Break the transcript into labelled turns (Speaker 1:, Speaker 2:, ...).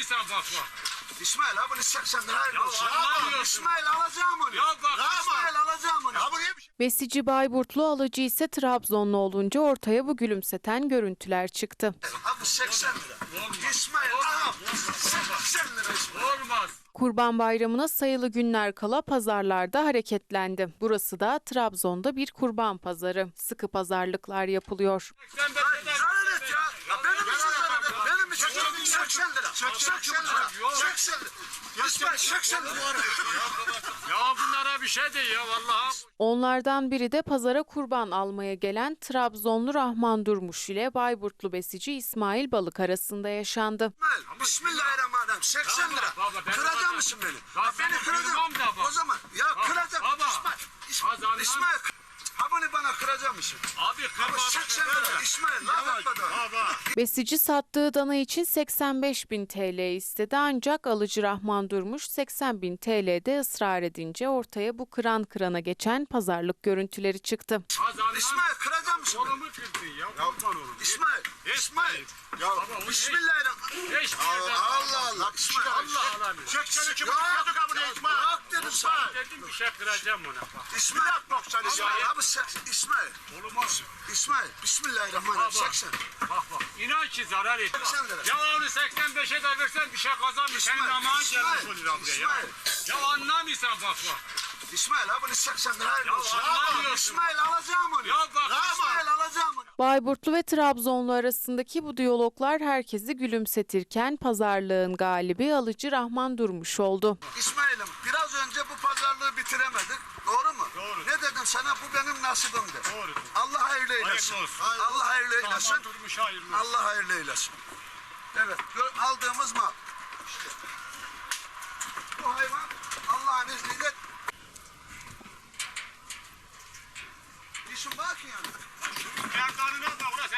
Speaker 1: anlamıyorsan bak bak.
Speaker 2: İsmail ha bunu 80 lira hayırlı
Speaker 1: Ya
Speaker 2: olsun.
Speaker 1: anlamıyorsun.
Speaker 2: İsmail alacağım onu.
Speaker 1: Ya bak.
Speaker 2: İsmail alacağım onu. Ha buraya bir şey.
Speaker 3: Besici Bayburtlu alıcı ise Trabzonlu olunca ortaya bu gülümseten görüntüler çıktı.
Speaker 2: Ha bu 80 lira. İsmail aha. 80 lira İsmail.
Speaker 1: Olmaz.
Speaker 3: Kurban Bayramı'na sayılı günler kala pazarlarda hareketlendi. Burası da Trabzon'da bir kurban pazarı. Sıkı pazarlıklar yapılıyor.
Speaker 1: 85
Speaker 2: Hayır,
Speaker 1: eder.
Speaker 2: zarar et ya. Ya benim için Benim için 80 lira. 80 lira.
Speaker 1: Yok.
Speaker 2: 80 lira. İsmail 80 lira.
Speaker 1: Ya bunlara bir şey değil ya vallahi.
Speaker 3: Onlardan biri de pazara kurban almaya gelen Trabzonlu Rahman Durmuş ile Bayburtlu besici İsmail Balık arasında yaşandı.
Speaker 2: Bismillahirrahmanirrahim. 80 lira. Kıracak mısın beni? Beni
Speaker 1: bak.
Speaker 2: O zaman ya
Speaker 1: baba.
Speaker 2: İsmail, İsmail, Mısın?
Speaker 1: Abi
Speaker 2: Ama
Speaker 1: kırma.
Speaker 2: 80 lira. İsmail, laf etme daha.
Speaker 3: Besici sattığı dana için 85 bin TL istedi ancak alıcı Rahman Durmuş 80 bin TL'de ısrar edince ortaya bu kıran kırana geçen pazarlık görüntüleri çıktı.
Speaker 2: İsmail beni?
Speaker 1: Kolumu kırdın ya. Kurban oğlum.
Speaker 2: İsmail, İsmail. Ya Bismillahirrahmanirrahim. Allah Allah. İsmail.
Speaker 1: Allah alamıyor.
Speaker 2: 82 buçuk dedim
Speaker 1: bir şey kıracağım ona bak.
Speaker 2: İsmail. 90 İsmail. Abi sen- İsmail.
Speaker 1: Olmaz.
Speaker 2: İsmail. Bismillahirrahmanirrahim.
Speaker 1: Baba.
Speaker 2: 80.
Speaker 1: Bak bak. İnan ki zarar et.
Speaker 2: 80 lira.
Speaker 1: Ya onu 85'e de versen bir şey kazanmış. Senin
Speaker 2: İsmail,
Speaker 1: gelmiş olur buraya ya. Ya anlamıyorsan bak bak.
Speaker 2: İsmail bunu 80 lira hayırlı olsun. İsmail alacağım onu.
Speaker 1: Ya bak.
Speaker 2: İsmail alacağım onu.
Speaker 3: Bayburtlu ve Trabzonlu arasındaki bu diyaloglar herkesi gülümsetirken pazarlığın galibi alıcı Rahman Durmuş oldu.
Speaker 2: İsmail'im biraz önce bu bitiremedik. Doğru mu?
Speaker 1: Doğru.
Speaker 2: Ne dedim sana bu benim nasibimdi.
Speaker 1: Doğru.
Speaker 2: Allah hayırlı eylesin.
Speaker 1: Hayırlı olsun.
Speaker 2: Allah hayırlı eylesin.
Speaker 1: Durmuş hayırlı. olsun.
Speaker 2: Allah hayırlı eylesin. Evet aldığımız mal. İşte. Bu hayvan Allah'ın izniyle İşin var ki yani.
Speaker 1: Erkan'ına bak ulan